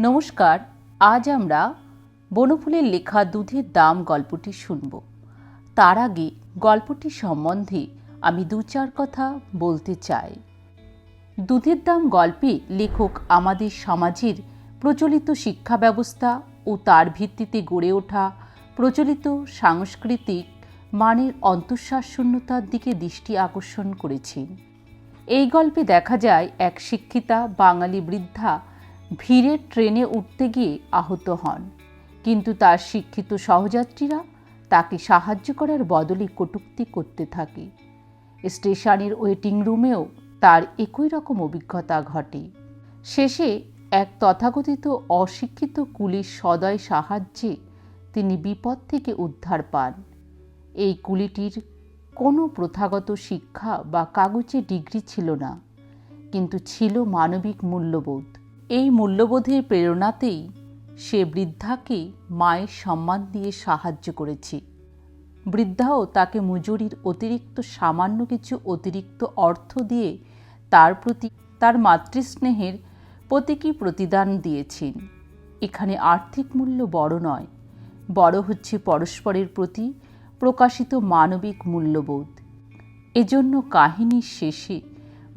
নমস্কার, আজ আমরা বনফুলের লেখা দুধের দাম গল্পটি শুনব। তার আগে গল্পটি সম্বন্ধে আমি দু চার কথা বলতে চাই। দুধের দাম গল্পে লেখক আমাদের সমাজের প্রচলিত শিক্ষা ব্যবস্থা ও তার ভিত্তিতে গড়ে ওঠা প্রচলিত সাংস্কৃতিক মানের অন্তঃশ্বাস শূন্যতার দিকে দৃষ্টি আকর্ষণ করেছেন এই গল্পে দেখা যায় এক শিক্ষিতা বাঙালি বৃদ্ধা ভিড়ের ট্রেনে উঠতে গিয়ে আহত হন। কিন্তু তার শিক্ষিত সহযাত্রীরা তাকে সাহায্য করার বদলে কটূক্তি করতে থাকে। স্টেশনের ওয়েটিং রুমেও তার একই রকম অভিজ্ঞতা ঘটে। শেষে এক তথাকথিত অশিক্ষিত কুলির সদয় সাহায্যে তিনি বিপদ থেকে উদ্ধার পান। এই কুলিটির কোনো প্রথাগত শিক্ষা বা কাগজে ডিগ্রি ছিল না, কিন্তু ছিল মানবিক মূল্যবোধ। এই মূল্যবোধের প্রেরণাতেই সে বৃদ্ধাকে মায়ের সম্মান দিয়ে সাহায্য করেছে। বৃদ্ধাও তাকে মজুরির অতিরিক্ত সামান্য কিছু অতিরিক্ত অর্থ দিয়ে তার প্রতি তার মাতৃস্নেহের প্রতীকী প্রতিদান দিয়েছেন। এখানে আর্থিক মূল্য বড় নয়, বড় হচ্ছে পরস্পরের প্রতি প্রকাশিত মানবিক মূল্যবোধ। এজন্য কাহিনীর শেষে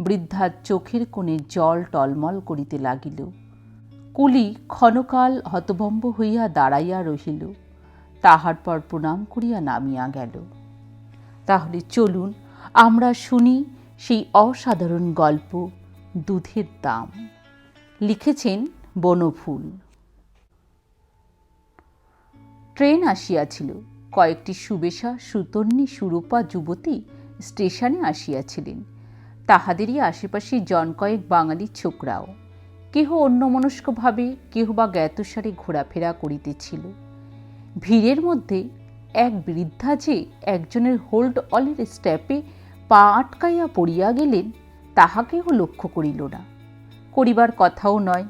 বৃদ্ধার চোখের কোণে জল টলমল করিতে লাগিল। কুলি ক্ষণকাল হতভম্ব হইয়া দাঁড়াইয়া রহিল। তাহার পর প্রণাম করিয়া নামিয়া গেল। তাহলে চলুন, আমরা শুনি সেই অসাধারণ গল্প, দুধের দাম। লিখেছেন বনফুল। ট্রেন আসিয়াছিল। কয়েকটি সুবেশা সুতন্নী সুরূপা যুবতী স্টেশনে আসিয়াছিলেন। তাহাদেরই আশেপাশে জন কয়েক বাঙালি ছোকরাও। কেহ অন্যমনস্কভাবে কেহ বা জ্ঞাতসারে ঘোরাফেরা করিতেছিল। ভিড়ের মধ্যে এক বৃদ্ধা যে একজনের হোল্ড অলের স্ট্যাপে পা আটকাইয়া পড়িয়া গেলেন, তাহাকেও লক্ষ্য করিল না। করিবার কথাও নয়।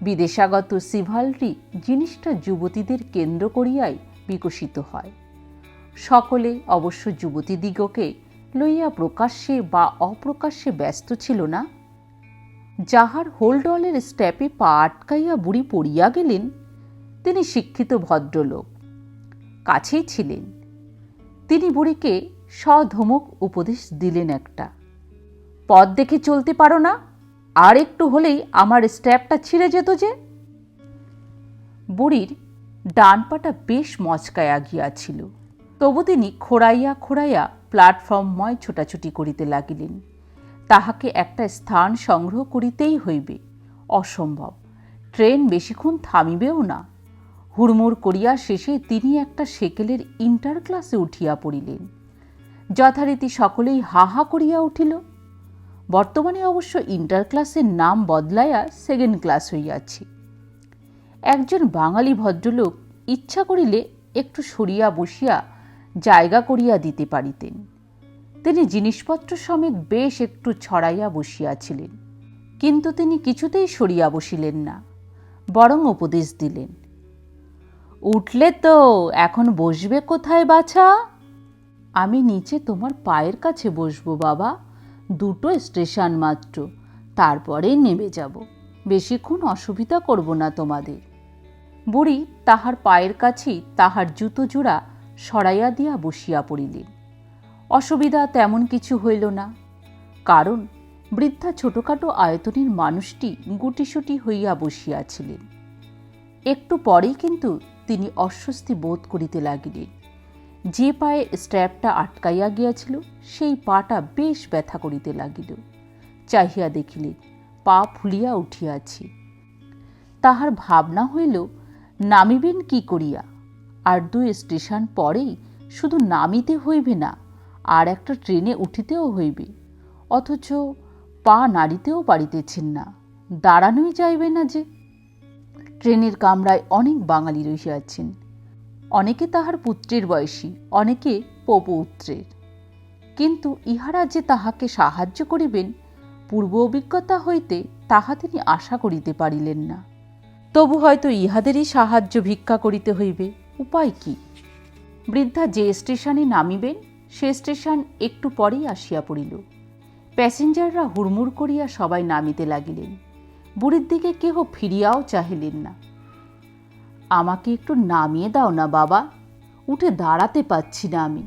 বিদেশাগত সিভালরি জিনিসটা যুবতীদের কেন্দ্র করিয়াই বিকশিত হয়। সকলে অবশ্য যুবতীদিগকে লইয়া প্রকাশ্যে বা অপ্রকাশ্যে ব্যস্ত ছিল না। যাহার হোলডলের স্ট্যাপে পা আটকাইয়া বুড়ি পড়িয়া গেলেন, তিনি শিক্ষিত ভদ্রলোক। কাছেই ছিলেন। তিনি বুড়িকে সধমক উপদেশ দিলেন একটা, পথ দেখে চলতে পারো না, আর একটু হলেই আমার স্ট্যাপটা ছিঁড়ে যেত যে? বুড়ির ডান পাটা বেশ মচকায়া গিয়াছিল। তবু তিনি খোড়াইয়া খোড়াইয়া প্ল্যাটফর্মময় ছোটাছুটি করিতে লাগিলেন। তাহাকে একটা স্থান সংগ্রহ করিতেই হইবে। অসম্ভব। ট্রেন বেশিক্ষণ থামিবেও না। হুড়মুড় করিয়া শেষে তিনি একটা সেকেলের ইন্টার ক্লাসে উঠিয়া পড়িলেন। যথারীতি সকলেই হা হা করিয়া উঠিল। বর্তমানে অবশ্য ইন্টার ক্লাসের নাম বদলাইয়া সেকেন্ড ক্লাস হইয়াছে। একজন বাঙালি ভদ্রলোক ইচ্ছা করিলে একটু সরিয়া বসিয়া জায়গা করিয়া দিতে পারিতেন। তিনি জিনিসপত্র সমেত বেশ একটু ছড়াইয়া বসিয়াছিলেন, কিন্তু তিনি কিছুতেই সরিয়া বসিলেন না, বরং উপদেশ দিলেন, উঠলে তো এখন বসবে কোথায় বাছা? আমি নিচে তোমার পায়ের কাছে বসবো বাবা, দুটো স্টেশন মাত্র তারপরেই নেমে যাব, বেশিক্ষণ অসুবিধা করব না তোমাদের। বুড়ি তাহার পায়ের কাছেই তাহার জুতো জোড়া সরাইয়া দিয়া বসিয়া পড়িলেন। অসুবিধা তেমন কিছু হইল না, কারণ বৃদ্ধা ছোটখাটো আয়তনের মানুষটি গুটিসুটি হইয়া বসিয়াছিলেন। একটু পরেই কিন্তু তিনি অস্বস্তি বোধ করিতে লাগিলেন। যে পায়ে স্ট্র্যাপটা আটকাইয়া গিয়াছিল, সেই পাটা বেশ ব্যথা করিতে লাগিল। চাহিয়া দেখিলেন, পা ফুলিয়া উঠিয়াছি। তাহার ভাবনা হইল, নামিবেন কি করিয়া? আর দুই স্টেশন পরেই শুধু নামিতে হইবে না, আর একটা ট্রেনে উঠিতেও হইবে। অথচ পা নাড়িতেও পারিতেছেন না, দাঁড়ানোই যাইবে না যে। ট্রেনের কামরায় অনেক বাঙালি রহিয়াছেন অনেকে তাহার পুত্রের বয়সী, অনেকে পপৌত্রের। কিন্তু ইহারা যে তাহাকে সাহায্য করিবেন, পূর্ব অভিজ্ঞতা হইতে তাহা তিনি আশা করিতে পারিলেন না। তবু হয়তো ইহাদেরই সাহায্য ভিক্ষা করিতে হইবে। উপায় কি? বৃদ্ধা যে স্টেশনে নামিবেন, সে স্টেশন একটু পরেই আসিয়া পড়িল। প্যাসেঞ্জাররা হুড়মুড় করিয়া সবাই নামিতে লাগিলেন। বুড়ির দিকে কেহ ফিরিয়াও চাহিলেন না। আমাকে একটু নামিয়ে দাও না বাবা, উঠে দাঁড়াতে পাচ্ছি না আমি।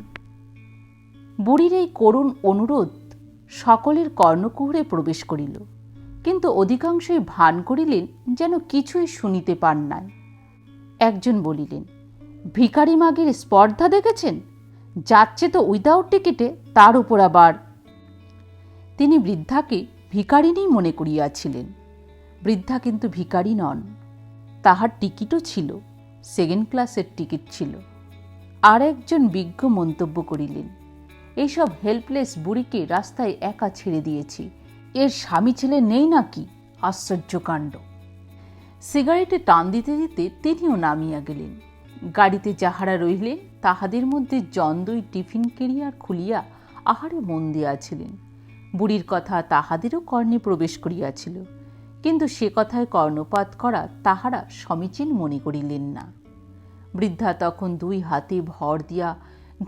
বুড়ির এই করুণ অনুরোধ সকলের কর্ণকুহরে প্রবেশ করিল, কিন্তু অধিকাংশই ভান করিলেন যেন কিছুই শুনিতে পান নাই। একজন বলিলেন ভিখারি মাগের স্পর্ধা দেখেছেন? যাচ্ছে তো উইদাউট টিকিটে তার উপর আবার। তিনি বৃদ্ধাকে ভিখারিনী মনে করিয়াছিলেন। বৃদ্ধা কিন্তু ভিখারি নন। তাহার টিকিটও ছিল সেকেন্ড ক্লাসের টিকিট ছিল। আর একজন বিজ্ঞ মন্তব্য করিলেন এইসব হেল্পলেস বুড়িকে রাস্তায় একা ছেড়ে দিয়েছি। এর স্বামী ছেলে নেই নাকি? আশ্চর্যকাণ্ড সিগারেটে টান দিতে দিতে তিনিও নামিয়া গেলেন। গাড়িতে যাহারা রহিলেন, তাহাদের মধ্যে জন্দই টিফিন কেরিয়ার খুলিয়া আহারে মন দিয়াছিলেন। বুড়ির কথা তাহাদেরও কর্ণে প্রবেশ করিয়াছিল, কিন্তু সে কথায় কর্ণপাত করা তাহারা সমীচীন মনে করিলেন না। বৃদ্ধা তখন দুই হাতে ভর দিয়া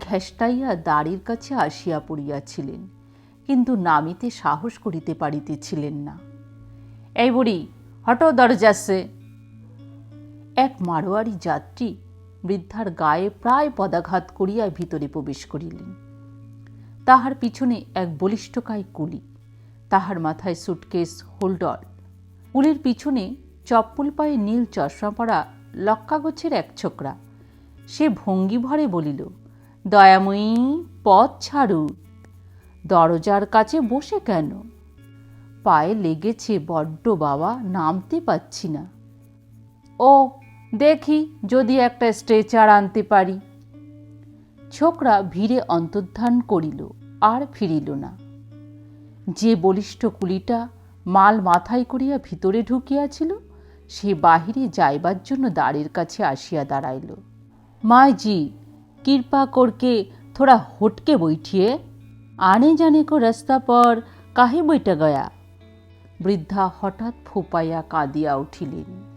ঘেষ্টাইয়া দাড়ির কাছে আসিয়া পড়িয়াছিলেন, কিন্তু নামিতে সাহস করিতে পারিতেছিলেন না। এই বুড়ি, হটো দরজাসে এক মারোয়ারি যাত্রী বৃদ্ধার গায়ে প্রায় পদাঘাত করিয়া ভিতরে প্রবেশ করিলেন। তাহার পিছনে এক বলিষ্ঠকায় কুলি, তাহার মাথায় সুটকেস হোল্ডর। কুলির পিছনে চপ্পল পায়ে নীল চশমা পরা লক্কাগোছের এক ছোকরা। সে ভঙ্গি ভরে বলিল, দয়াময়ী, পথ ছাড়ু। দরজার কাছে বসে কেন? পায়ে লেগেছে বড্ড বাবা নামতে পাচ্ছি না। ও দেখি যদি একটা স্ট্রেচার আনতে পারি। ছোকরা ভিড়ে অন্তর্ধান করিল, আর ফিরিল না। যে বলিষ্ঠ কুলিটা মাল মাথায় করিয়া ভিতরে ঢুকিয়াছিল, সে বাহিরে যাইবার জন্য দ্বারের কাছে আসিয়া দাঁড়াইল। মাইজি, কৃপা করকে থোড়া হটকে বৈঠিয়ে, আনে জানে কো রাস্তা পর কাহে বইটা গয়া? বৃদ্ধা হঠাৎ ফোপাইয়া কাঁদিয়া উঠিলেন।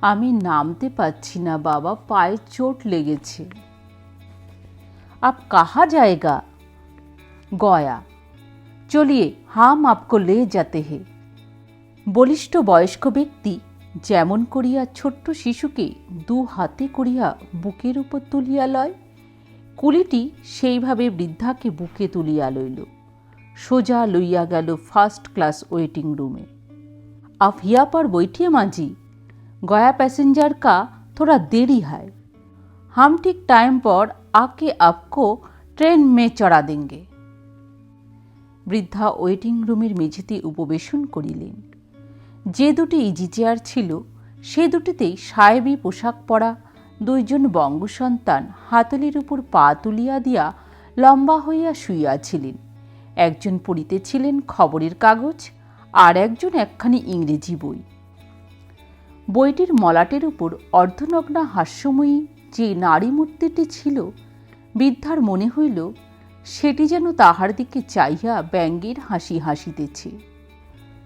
আমি নামতে পারছি না, বাবা। পায়ে চোট লেগেছে। আপ কাহা জায়গা গয়া, চলিয়ে হাম আপকো লে যাতে হে। বলিষ্ঠ বয়স্ক ব্যক্তি যেমন করিয়া ছোট্ট শিশুকে দু হাতে করিয়া বুকের উপর তুলিয়া লয়, কুলিটি সেইভাবে বৃদ্ধাকে বুকে তুলিয়া লইল। সোজা লইয়া গেল ফার্স্ট ক্লাস ওয়েটিং রুমে। আফিয়া হিয়াপার বৈঠিয়ে মাঝি। गया पैसेंजर का थोड़ा देरी है हम ठीक टाइम पर आके आपको ट्रेन में चढ़ा देंगे বৃদ্ধা ওয়েটিং রুমের মেঝেতে উপবেশন করিলেন যে দুটি ইজি চেয়ার ছিল সে দুটিতেই সাহেবী পোশাক পরা দুইজন বঙ্গসন্তান হাতলির উপর পা তুলিয়া দিয়া লম্বা হইয়া শুইয়াছিলেন একজন পড়িতেছিলেন খবরের কাগজ আর একজন একখানি ইংরেজি বই বইটির মলাটের উপর অর্ধনগ্না হাস্যময়ী যে নারী মূর্তিটি ছিল বৃদ্ধার মনে হইল, সেটি যেন তাহার দিকে চাইয়া ব্যঙ্গের হাসি হাসিতেছে।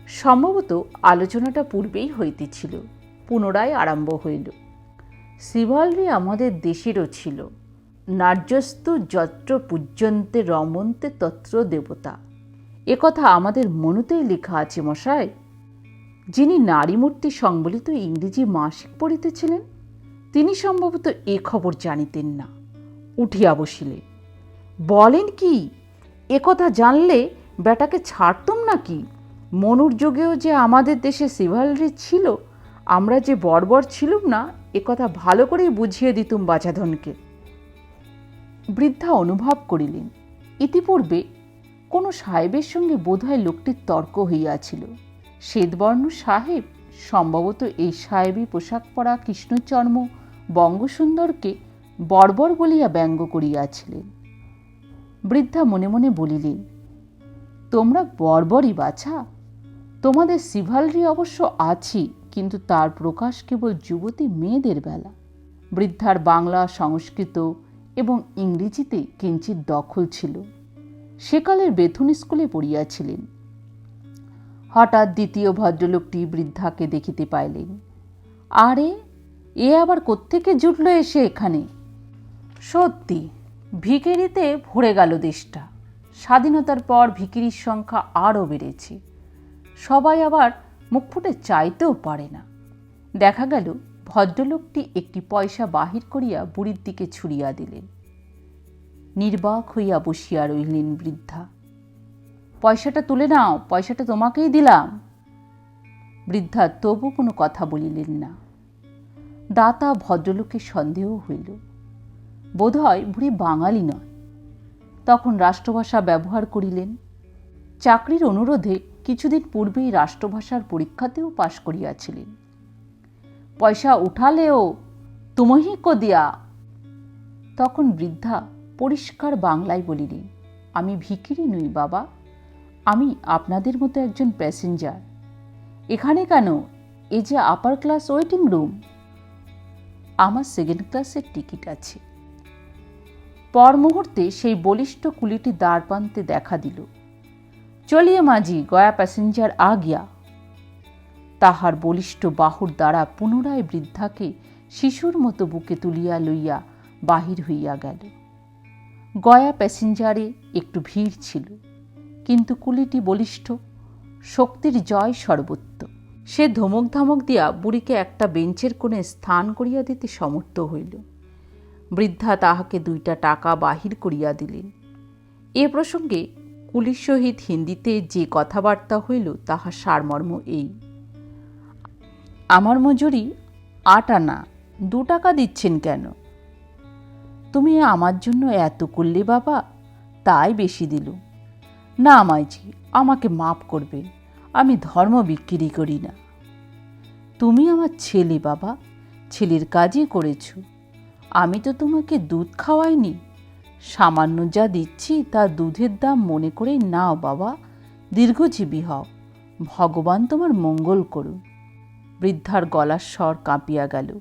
সম্ভবত আলোচনাটা পূর্বেই হইতেছিল, পুনরায় আরম্ভ হইল। শিবালরি আমাদের দেশেরও ছিল। নার্যস্তু যত্র পূজ্যন্তে রমন্তে তত্র দেবতা। একথা আমাদের মনুতেই লেখা আছে মশাই যিনি নারীমূর্তি সংবলিত ইংরেজি মাসিক পড়িতেছিলেন, তিনি সম্ভবত এ খবর জানিতেন না। উঠিয়া বসিলেন। বলেন কি একথা জানলে বেটাকে ছাড়তুম নাকি? মনুর যুগেও যে আমাদের দেশে সিভালরি ছিল, আমরা যে বর্বর ছিলুম না একথা ভালো করেই বুঝিয়ে দিতুম বাচাধনকে বৃদ্ধা অনুভব করিলেন। ইতিপূর্বে কোনো সাহেবের সঙ্গে বোধহয় লোকটির তর্ক হইয়াছিল। শ্বেতবর্ণ সাহেব সম্ভবত এই সাহেবী পোশাক পরা কৃষ্ণচর্ম বঙ্গসুন্দরকে বর্বর বলিয়া ব্যঙ্গ করিয়াছিলেন। বৃদ্ধা মনে মনে বলিলেন, তোমরা বর্বরই বাছা। তোমাদের সিভালরি অবশ্য আছি, কিন্তু তার প্রকাশ কেবল যুবতী মেয়েদের বেলা। বৃদ্ধার বাংলা, সংস্কৃত এবং ইংরেজিতে কিঞ্চিত দখল ছিল। সেকালের বেথুন স্কুলে পড়িয়াছিলেন। হঠাৎ দ্বিতীয় ভদ্রলোকটি বৃদ্ধাকে দেখিতে পাইলেন। আরে, এ আবার কোত্থেকে জুটল এসে এখানে? সত্যি ভিকিরিতে ভরে গেল দেশটা। স্বাধীনতার পর ভিকিরির সংখ্যা আরও বেড়েছে। সবাই আবার মুখ ফুটে চাইতেও পারে না। দেখা গেল, ভদ্রলোকটি একটি পয়সা বাহির করিয়া বুড়ির দিকে ছুড়িয়া দিলেন। নির্বাক হইয়া বসিয়া রইলেন বৃদ্ধা। পয়সাটা তুলে নাও, পয়সাটা তোমাকেই দিলাম। বৃদ্ধা তবু কোনো কথা বলিলেন না। দাতা ভদ্রলোকের সন্দেহ হইল। বোধহয় বুড়ি বাঙালি নয়। তখন রাষ্ট্রভাষা ব্যবহার করিলেন। চাকরির অনুরোধে কিছুদিন পূর্বেই রাষ্ট্রভাষার পরীক্ষাতেও পাশ করিয়াছিলেন। পয়সা উঠালেও তুমহি দিয়া। তখন বৃদ্ধা পরিষ্কার বাংলায় বলিলেন, আমি ভিখিরি নই বাবা। আমি আপনাদের মতো একজন প্যাসেঞ্জার এখানে কেন? এ যে আপার ক্লাস ওয়েটিং রুম আমার সেকেন্ড ক্লাসের টিকিট আছে। পর মুহূর্তে সেই বলিষ্ঠ কুলিটি দ্বার প্রান্তে দেখা দিল। চলিয়ে মাঝি গয়া প্যাসেঞ্জার আ গিয়া। তাহার বলিষ্ঠ বাহুর দ্বারা পুনরায় বৃদ্ধাকে শিশুর মতো বুকে তুলিয়া লইয়া বাহির হইয়া গেল। গয়া প্যাসেঞ্জারে একটু ভিড় ছিল। কিন্তু কুলিটি বলিষ্ঠ, শক্তির জয় সর্বত্র সে ধমক ধমক দিয়া বুড়িকে একটা বেঞ্চের কোণে স্থান করিয়া দিতে সমর্থ হইল। বৃদ্ধা তাহাকে দুইটা টাকা বাহির করিয়া দিলেন। এ প্রসঙ্গে কুলির সহিত হিন্দিতে যে কথাবার্তা হইল তাহার সারমর্ম এই। আমার মজুরি আট আনা, দু টাকা দিচ্ছেন কেন? তুমি আমার জন্য এত করলে বাবা, তাই বেশি দিল। না, মাইজি, আমাকে মাপ করবেন আমি ধর্ম বিক্রি করি না। তুমি আমার ছেলে, বাবা, ছেলের কাজই করেছ। আমি তো তোমাকে দুধ খাওয়াইনি। সামান্য যা দিচ্ছি তা দুধের দাম মনে করেই নাও, বাবা, দীর্ঘজীবী হও। ভগবান তোমার মঙ্গল করুন বৃদ্ধার গলার স্বর কাঁপিয়া গেল।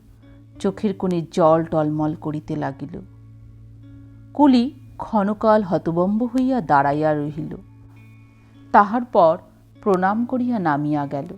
চোখের কোণে জল টলমল করিতে লাগিল। কুলি ক্ষণকাল হতবম্ব হইয়া দাঁড়াইয়া রহিল। তাহার পর প্রণাম করিয়া নামিয়া গেল।